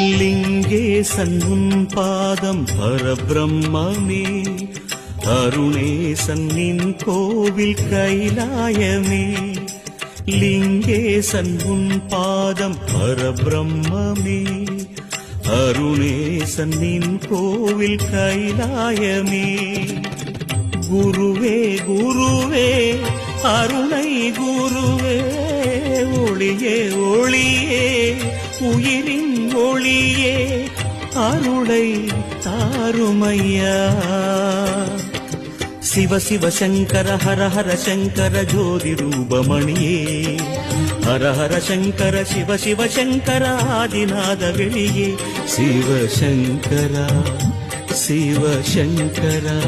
லிங்கேசன் உன் பாதம் பரபிரம்மே அருணேசன் நின் கோவில் கைலாயமே. லிங்கேசன் உன் பாதம் பரபிரம்மே அருணேசன் நின் கோவில் கைலாயமே. குருவே குருவே அருணை குருவே ஒளியே ஒளியே உயிரின் ஒளியே அருளை தாருமையா சிவ சிவ சங்கர ஹர ஹர சங்கர ஜோதி ரூபமணியே ஹர ஹர சங்கர சிவ சிவ சங்கர ஆதிநாத வெளியே சிவ சங்கரா சிவ சங்கரா